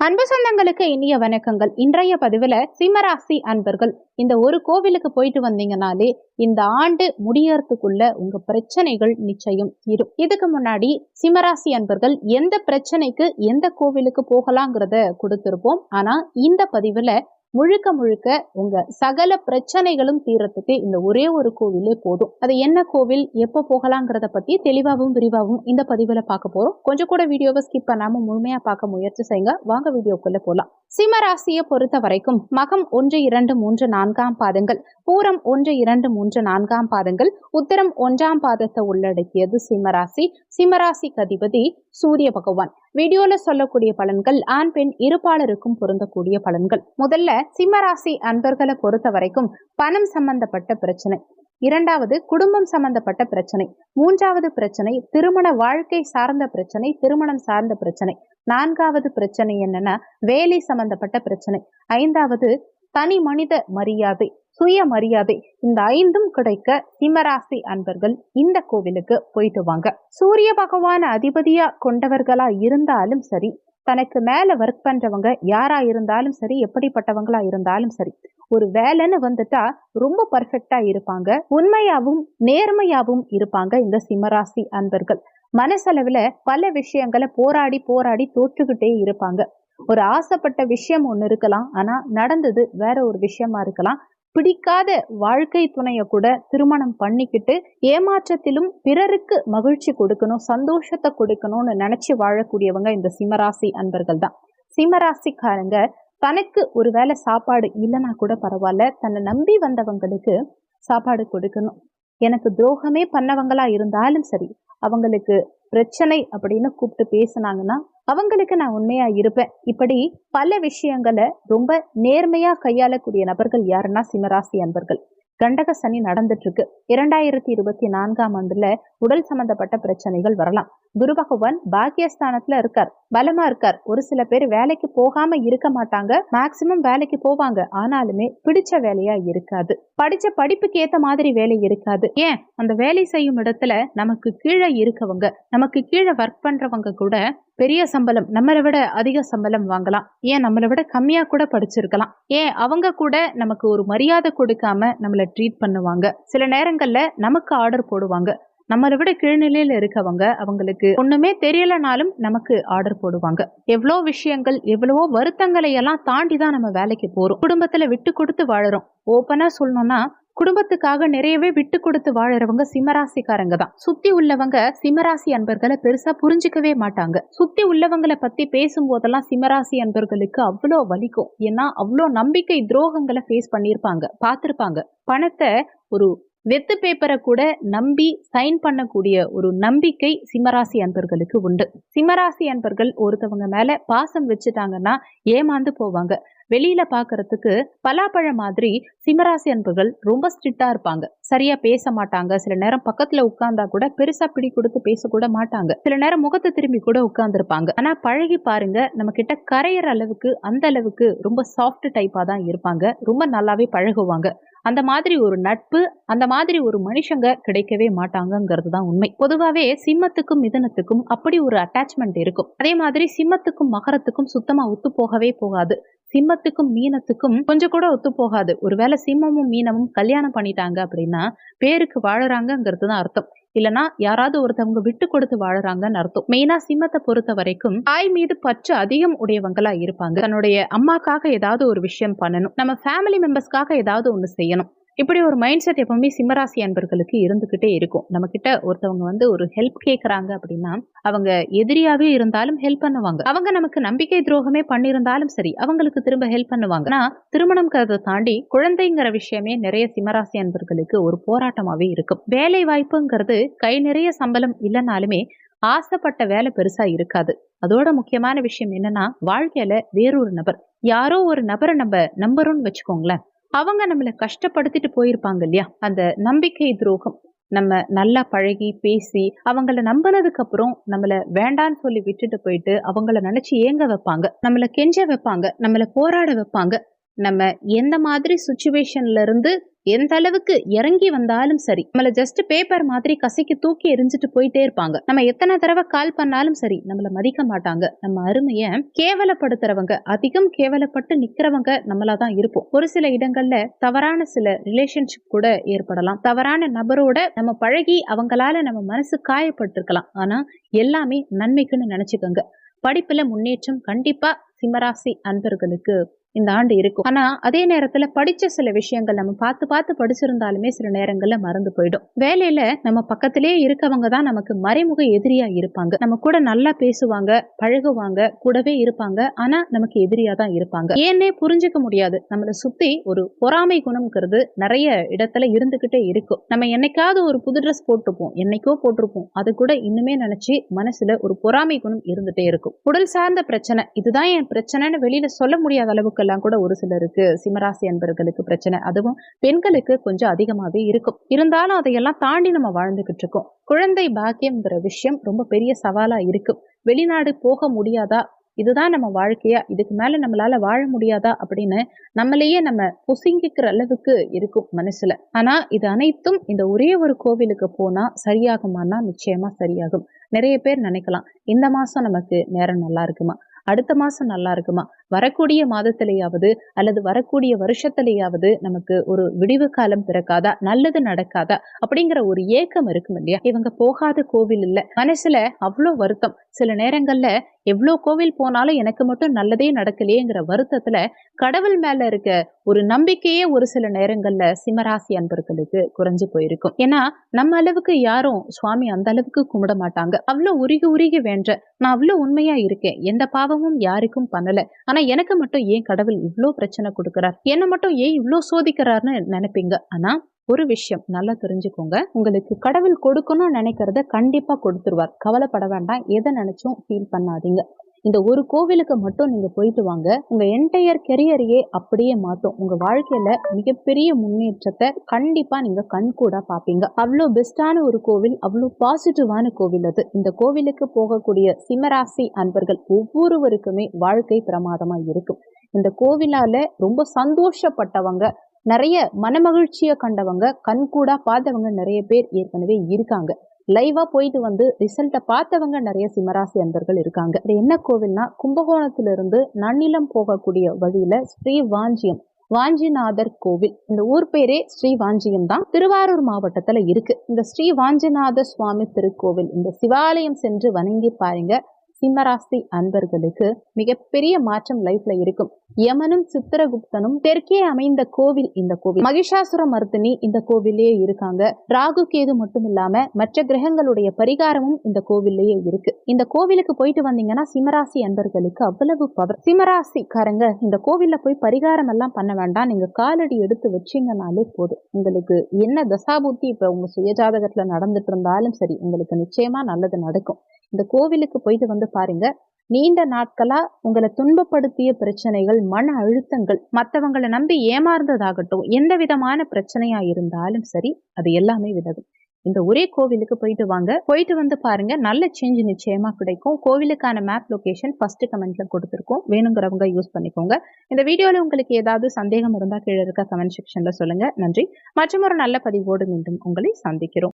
அன்பு சொந்தங்களுக்கு இனிய வணக்கங்கள். இன்றைய பதிவில் சிம்மராசி அன்பர்கள் இந்த ஒரு கோவிலுக்கு போயிட்டு வந்தீங்கனாலே இந்த ஆண்டு முடியறதுக்குள்ள உங்க பிரச்சனைகள் நிச்சயம் தீரும். இதுக்கு முன்னாடி சிம்மராசி அன்பர்கள் எந்த பிரச்சனைக்கு எந்த கோவிலுக்கு போகலாங்கிறத கொடுத்துருப்போம். ஆனா இந்த பதிவுல முழுக்க முழுக்க உங்க சகல பிரச்சனைகளும் தீரத்துக்கு இந்த ஒரே ஒரு கோவிலே போதும். அது என்ன கோவில் எப்போ போகலாங்கிறத பத்தி தெளிவாகவும் விரிவாகவும் இந்த பதிவுல பார்க்க போறோம். கொஞ்சம் கூட வீடியோவை ஸ்கிப் பண்ணாம முழுமையா பார்க்க முயற்சி செய்யுங்க. வாங்க வீடியோக்குள்ள போலாம். சிம்ம ராசியை பொறுத்த வரைக்கும் மகம் ஒன்று இரண்டு மூன்று நான்காம் பாதங்கள் பூரம் ஒன்று இரண்டு மூன்று நான்காம் பாதங்கள் உத்தரம் ஒன்றாம் பாதத்தை உள்ளடக்கியது சிம்மராசி சிம்மராசிக்கு அதிபதி சூரிய பகவான். வீடியோல சொல்லக்கூடிய பலன்கள் ஆண் பெண் இருப்பாளருக்கும் பொருந்தக்கூடிய பலன்கள். முதல்ல சிம்மராசி அன்பர்களை பொறுத்த வரைக்கும் பணம் சம்பந்தப்பட்ட பிரச்சனை. இரண்டாவது குடும்பம் சம்பந்தப்பட்ட பிரச்சனை. மூன்றாவது பிரச்சனை திருமண வாழ்க்கை சார்ந்த பிரச்சனை திருமணம் சார்ந்த பிரச்சனை. நான்காவது பிரச்சனை என்னன்னா வேலை சம்பந்தப்பட்ட பிரச்சனை. ஐந்தாவது தனி மனித மரியாதை. சுயமரியாதை. இந்த ஐந்தும் கிடைக்க சிம்மராசி அன்பர்கள் இந்த கோவிலுக்கு போயிட்டு வாங்க. சூரிய பகவான் அதிபதியா கொண்டவர்களா இருந்தாலும் சரி தனக்கு மேல ஒர்க் பண்றவங்க யாரா இருந்தாலும் சரி எப்படிப்பட்டவங்களா இருந்தாலும் சரி ஒரு வேலைன்னு வந்துட்டா ரொம்ப பர்ஃபெக்டா இருப்பாங்க. உண்மையாவும் நேர்மையாவும் இருப்பாங்க இந்த சிம்மராசி அன்பர்கள். மனசளவுல பல விஷயங்களை போராடி போராடி தோற்றுக்கிட்டே இருப்பாங்க. ஒரு ஆசைப்பட்ட விஷயம் ஒன்று இருக்கலாம் ஆனா நடந்தது வேற ஒரு விஷயமா இருக்கலாம். பிடிக்காத வாழ்க்கை துணைய கூட திருமணம் பண்ணிக்கிட்டு ஏமாற்றத்திலும் பிறருக்கு மகிழ்ச்சி கொடுக்கணும் சந்தோஷத்தை கொடுக்கணும்னு நினைச்சு வாழக்கூடியவங்க இந்த சிம்மராசி அன்பர்கள் தான். சிம்மராசிக்காரங்க தனக்கு ஒரு வேளை சாப்பாடு இல்லைன்னா கூட பரவாயில்ல தன்னை நம்பி வந்தவங்களுக்கு சாப்பாடு கொடுக்கணும். எனக்கு துரோகமே பண்ணவங்களா இருந்தாலும் சரி அவங்களுக்கு பிரச்சனை அப்படின்னு கூப்பிட்டு பேசுனாங்கன்னா அவங்களுக்கு நான் உண்மையா இருப்பேன். இப்படி பல விஷயங்களை ரொம்ப நேர்மையா கையாளக்கூடிய நபர்கள் யாருன்னா சிம்மராசி அன்பர்கள். கண்டக சனி நடந்துட்டு இருக்கு. இரண்டாயிரத்தி இருபத்தி நான்காம் ஆண்டுல உடல் சம்பந்தப்பட்ட பிரச்சனைகள் வரலாம். குரு பகவான் பாக்கியஸ்தானத்துல இருக்கார். பலமா இருக்கார். ஒரு சில பேர் வேலைக்கு போகாம இருக்க மாட்டாங்க. மேக்சிமம் வேலைக்கு போவாங்க. ஆனாலுமே பிடிச்ச வேலையா இருக்காது. படிச்ச படிப்புக்கு ஏத்த மாதிரி வேலை இருக்காது. ஏன்? அந்த வேலை செய்யும் இடத்துல நமக்கு கீழே இருக்கவங்க நமக்கு கீழே ஒர்க் பண்றவங்க கூட பெரிய சம்பளம் நம்மளை விட அதிக சம்பளம் வாங்கலாம். ஏன்? நம்மளை விட கம்மியா கூட படிச்சிருக்கலாம். ஏன்? அவங்க கூட நமக்கு ஒரு மரியாதை கொடுக்காம நம்மளை ட்ரீட் பண்ணுவாங்க. சில நேரங்கள்ல நமக்கு ஆர்டர் போடுவாங்க. நம்மளை விட கீழ்நிலையில இருக்கவங்க அவங்களுக்கு ஒண்ணுமே தெரியலனாலும் நமக்கு ஆர்டர் போடுவாங்க. எவ்வளோ விஷயங்கள் எவ்வளவோ வருத்தங்களை எல்லாம் தாண்டி தான் நம்ம வேலைக்கு போறோம். குடும்பத்துல விட்டு கொடுத்து வாழறோம். ஓப்பனா சொல்லணும்னா குடும்பத்துக்காக நிறையவே விட்டு கொடுத்து வாழறவங்க சிம்மராசிக்காரங்க தான். சுத்தி உள்ளவங்க சிம்மராசி அன்பர்களை பெருசா புரிஞ்சுக்கவே மாட்டாங்க. சுத்தி உள்ளவங்களை பத்தி பேசும்போதெல்லாம் சிம்மராசி அன்பர்களுக்கு அவ்வளோ வலிக்கும். ஏன்னா அவ்வளோ நம்பிக்கை துரோகங்களை ஃபேஸ் பண்ணியிருப்பாங்க பார்த்துருப்பாங்க. பணத்தை ஒரு வெத்து பேப்பரை கூட நம்பி சைன் பண்ணக்கூடிய ஒரு நம்பிக்கை சிம்மராசி அன்பர்களுக்கு உண்டு. சிம்மராசி அன்பர்கள் ஒருத்தவங்க மேல பாசம் வச்சுட்டாங்கன்னா ஏமாந்து போவாங்க. வெளியில பாக்குறதுக்கு பலாப்பழம் மாதிரி சிம்மராசி அன்பர்கள் ரொம்ப ஸ்ட்ரிக்டா இருப்பாங்க. சரியா பேச மாட்டாங்க. சில நேரம் பக்கத்துல உட்கார்ந்தா கூட பெருசா பிடி கொடுத்து பேசக்கூட மாட்டாங்க. சில நேரம் முகத்தை திரும்பி கூட உட்கார்ந்துருப்பாங்க. ஆனா பழகி பாருங்க நம்ம கிட்ட கரையிற அளவுக்கு அந்த அளவுக்கு ரொம்ப சாஃப்ட் டைப்பா தான் இருப்பாங்க. ரொம்ப நல்லாவே பழகுவாங்க. அந்த மாதிரி ஒரு நட்பு அந்த மாதிரி ஒரு மனுஷங்க கிடைக்கவே மாட்டாங்கிறது தான் உண்மை. பொதுவாகவே சிம்மத்துக்கும் மிதனத்துக்கும் அப்படி ஒரு அட்டாச்மெண்ட் இருக்கும். அதே மாதிரி சிம்மத்துக்கும் மகரத்துக்கும் சுத்தமா ஒத்து போகவே போகாது. சிம்மத்துக்கும் மீனத்துக்கும் கொஞ்சம் கூட ஒத்து போகாது. ஒருவேளை சிம்மமும் மீனமும் கல்யாணம் பண்ணிட்டாங்க அப்படின்னா பேருக்கு வாழறாங்கிறது தான் அர்த்தம். இல்லனா யாராவது ஒருத்தவங்க விட்டு கொடுத்து வாழறாங்கன்னு அர்த்தம். மெயினா சிம்மத்தை பொறுத்த வரைக்கும் தாய் மீது பற்று அதிகம் உடையவங்களா இருப்பாங்க. தன்னுடைய அம்மாக்காக ஏதாவது ஒரு விஷயம் பண்ணணும். நம்ம ஃபேமிலி மெம்பர்ஸ்க்காக ஏதாவது ஒன்று செய்யணும். இப்படி ஒரு மைண்ட் செட் எப்பவுமே சிம்மராசி அன்பர்களுக்கு இருந்துகிட்டே இருக்கும். நம்ம கிட்ட ஒருத்தவங்க வந்து ஒரு ஹெல்ப் கேட்கறாங்க அப்படின்னா அவங்க எதிரியாவே இருந்தாலும் ஹெல்ப் பண்ணுவாங்க. அவங்க நமக்கு நம்பிக்கை துரோகமே பண்ணியிருந்தாலும் சரி அவங்களுக்கு திரும்ப ஹெல்ப் பண்ணுவாங்க. ஆனா திருமணம்ங்கிறத தாண்டி குழந்தைங்கிற விஷயமே நிறைய சிம்மராசி அன்பர்களுக்கு ஒரு போராட்டமாவே இருக்கும். வேலை வாய்ப்புங்கிறது கை நிறைய சம்பளம் இல்லைனாலுமே ஆசைப்பட்ட வேலை பெருசா இருக்காது. அதோட முக்கியமான விஷயம் என்னன்னா வாழ்க்கையில வேறொரு நபர். யாரோ ஒரு நபரை நம்ம நம்பரும்னு வச்சுக்கோங்களேன். அவங்க நம்மளை கஷ்டப்படுத்திட்டு போயிருப்பாங்க இல்லையா? அந்த நம்பிக்கை துரோகம். நம்ம நல்லா பழகி பேசி அவங்கள நம்பினதுக்கு அப்புறம் நம்மள வேண்டான்னு சொல்லி விட்டுட்டு போயிட்டு அவங்கள நினைச்சு ஏங்க வைப்பாங்க? நம்மள கெஞ்ச வைப்பாங்க? நம்மள போராட வைப்பாங்க? நம்ம எந்த மாதிரி சுச்சுவேஷன்ல இருந்து எந்த அளவுக்கு இறங்கி வந்தாலும் சரி நம்மள ஜஸ்ட் பேப்பர் மாதிரி கசைக்கு தூக்கி எரிஞ்சிட்டு போயிட்டே இருப்பாங்க. நம்ம எத்தனை தடவை கால் பண்ணாலும் சரி நம்மள மதிக்க மாட்டாங்க. நம்ம அருமைய கேவலப்படுத்துறவங்க அதிகம் கேவலப்பட்டு நிக்கிறவங்க நம்மளா தான் இருப்போம். ஒரு சில இடங்கள்ல தவறான சில ரிலேஷன்ஷிப் கூட ஏற்படலாம். தவறான நபரோட நம்ம பழகி அவங்களால நம்ம மனசு காயப்பட்டிருக்கலாம். ஆனா எல்லாமே நன்மைக்குன்னு நினைச்சுக்கோங்க. படிப்புல முன்னேற்றம் கண்டிப்பா சிம்மராசி அன்பர்களுக்கு இந்த ஆண்டு இருக்கும். ஆனா அதே நேரத்துல படிச்ச சில விஷயங்கள் நம்ம பார்த்து பார்த்து படிச்சிருந்தாலுமே சில நேரங்கள்ல மறந்து போயிடும். வேலையில நம்ம பக்கத்திலே இருக்கவங்க தான் நமக்கு மறைமுக எதிரியா இருப்பாங்க. நம்ம கூட நல்லா பேசுவாங்க பழகுவாங்க கூடவே இருப்பாங்க. ஆனா நமக்கு எதிரியா தான் இருப்பாங்க. ஏன்னே புரிஞ்சுக்க முடியாது. நம்மளை சுத்தி ஒரு பொறாமை குணம்ங்கிறது நிறைய இடத்துல இருந்துகிட்டே இருக்கும். நம்ம என்னைக்காவது ஒரு புது ட்ரெஸ் போட்டிருப்போம். என்னைக்கோ போட்டிருப்போம். அது கூட இன்னுமே நினைச்சு மனசுல ஒரு பொறாமை குணம் இருந்துட்டே இருக்கும். உடல் சார்ந்த பிரச்சனை. இதுதான் என் பிரச்சனைன்னு வெளியில சொல்ல முடியாத அளவுக்கு அளவுக்கெல்லாம் கூட ஒரு சிலருக்கு சிம்மராசி அன்பர்களுக்கு பிரச்சனை. அதுவும் பெண்களுக்கு கொஞ்சம் அதிகமாகவே இருக்கும். இருந்தாலும் அதையெல்லாம் தாண்டி நம்ம வாழ்ந்துகிட்டு இருக்கோம். குழந்தை பாக்கியம்ங்கிற விஷயம் ரொம்ப பெரிய சவாலா இருக்கும் வெளிநாடு போக முடியாதா? இதுதான் நம்ம வாழ்க்கையா? இதுக்கு மேல நம்மளால வாழ முடியாதா? அப்படின்னு நம்மளையே நம்ம பொசுங்கிக்கிற அளவுக்கு இருக்கும் மனசுல. ஆனா இது அனைத்தும் இந்த ஒரே ஒரு கோவிலுக்கு போனா சரியாகுமானா நிச்சயமா சரியாகும். நிறைய பேர் நினைக்கலாம் இந்த மாசம் நமக்கு நேரம் நல்லா இருக்குமா? அடுத்த மாசம் நல்லா இருக்குமா? வரக்கூடிய மாதத்திலேயாவது அல்லது வரக்கூடிய வருஷத்திலேயாவது நமக்கு ஒரு விடிவு காலம் பிறக்காதா? நல்லது நடக்காதா? அப்படிங்கிற ஒரு ஏக்கம் இருக்கும் இல்லையா? இவங்க போகாத கோவில் இல்ல. மனசுல அவ்வளோ வருத்தம். சில நேரங்கள்ல எவ்வளோ கோவில் போனாலும் எனக்கு மட்டும் நல்லதே நடக்கலையேங்கிற வருத்தத்துல கடவுள் மேல இருக்க ஒரு நம்பிக்கையே ஒரு சில நேரங்கள்ல சிம்மராசி அன்பர்களுக்கு குறைஞ்சு போயிருக்கும். ஏன்னா நம்ம அளவுக்கு யாரும் சுவாமி அந்த அளவுக்கு கும்பிட மாட்டாங்க. அவ்வளோ உருகி உருகி வேண்ட. நான் அவ்வளோ உண்மையா இருக்கேன். எந்த பாவமும் யாருக்கும் பண்ணல. ஆனா எனக்கு மட்டும் ஏன் கடவுள் இவ்வளோ பிரச்சனை கொடுக்குறார்? என்னை மட்டும் ஏன் இவ்வளோ சோதிக்கிறார்னு நினைப்பீங்க? ஆனா ஒரு விஷயம் நல்லா தெரிஞ்சுக்கோங்க. உங்களுக்கு கடவுள் கொடுக்கணும்னு நினைக்கிறத கண்டிப்பா கொடுத்துருவார். கவலைப்பட வேண்டாம். எதை நினைச்சும் ஃபீல் பண்ணாதீங்க. இந்த ஒரு கோவிலுக்கு மட்டும் நீங்க போயிட்டு வாங்க. உங்க என்டையர் கெரியரையே அப்படியே மாத்தும். உங்க வாழ்க்கையில மிகப்பெரிய முன்னேற்றத்தை கண்டிப்பா நீங்க கண்கூடாக பாப்பீங்க. அவ்வளோ பெஸ்டான ஒரு கோவில் அவ்வளோ பாசிட்டிவான கோவில் அது. இந்த கோவிலுக்கு போகக்கூடிய சிம்மராசி அன்பர்கள் ஒவ்வொருவருக்குமே வாழ்க்கை பிரமாதமா இருக்கும் இந்த கோவிலால ரொம்ப சந்தோஷப்பட்டவங்க நிறைய மனமகிழ்ச்சியை கண்டவங்க கண்கூடாக பார்த்தவங்க நிறைய பேர் ஏற்கனவே இருக்காங்க. லைவா போயிட்டு வந்து ரிசல்ட்டை பார்த்தவங்க நிறைய சிம்மராசி அன்பர்கள் இருக்காங்க. இது என்ன கோவில்னா கும்பகோணத்திலிருந்து நன்னிலம் போகக்கூடிய வழியில ஸ்ரீ வாஞ்சியம் வாஞ்சிநாதர் கோவில். இந்த ஊர் பேரே ஸ்ரீ வாஞ்சியம் தான். திருவாரூர் மாவட்டத்துல இருக்கு. இந்த ஸ்ரீ வாஞ்சிநாத சுவாமி திருக்கோவில் இந்த சிவாலயம் சென்று வணங்கி பாருங்க. சிம்மராசி அன்பர்களுக்கு மிகப்பெரிய மாற்றம் லைஃப்ல இருக்கும். யமனும் சித்திரகுப்தனும் தெற்கே அமைந்த கோவில் இந்த கோவில். மகிஷாசுர மர்த்தினி இந்த கோவிலே இருக்காங்க. ராகு கேது மட்டும் இல்லாம மற்ற கிரகங்களுடைய பரிகாரமும் இந்த கோவில்லையே இருக்கு. இந்த கோவிலுக்கு போயிட்டு வந்தீங்கன்னா சிம்மராசி அன்பர்களுக்கு அவ்வளவு பவர் சிம்மராசிக்காரங்க இந்த கோவில்ல போய் பரிகாரம் எல்லாம் பண்ண வேண்டாம். நீங்க காலடி எடுத்து வச்சீங்கனாலே போதும். உங்களுக்கு என்ன தசாபூர்த்தி இப்ப உங்க சுயஜாதகத்துல நடந்துட்டு இருந்தாலும் சரி உங்களுக்கு நிச்சயமா நல்லது நடக்கும். இந்த கோவிலுக்கு போயிட்டு வந்து பாருங்க. நீண்ட நாட்களா உங்களை துன்பப்படுத்திய பிரச்சனைகள் மன அழுத்தங்கள் மற்றவங்களை நம்பி ஏமாறுந்ததாகட்டும் எந்த விதமான பிரச்சனையா இருந்தாலும் சரி அது எல்லாமே விலகும். இந்த ஒரே கோவிலுக்கு போயிட்டு வாங்க. போயிட்டு வந்து பாருங்க நல்ல சேஞ்ச் நிச்சயமா கிடைக்கும். கோவிலுக்கான மேப் லொகேஷன் ஃபர்ஸ்ட் கமெண்ட்ல கொடுத்துருக்கோம். வேணுங்கிறவங்க யூஸ் பண்ணிக்கோங்க. இந்த வீடியோல உங்களுக்கு ஏதாவது சந்தேகம் இருந்தால் கீழே இருக்க கமெண்ட் செக்ஷன்ல சொல்லுங்க. நன்றி. மற்றும் ஒரு நல்ல பதிவோடு மீண்டும் உங்களை சந்திக்கிறோம்.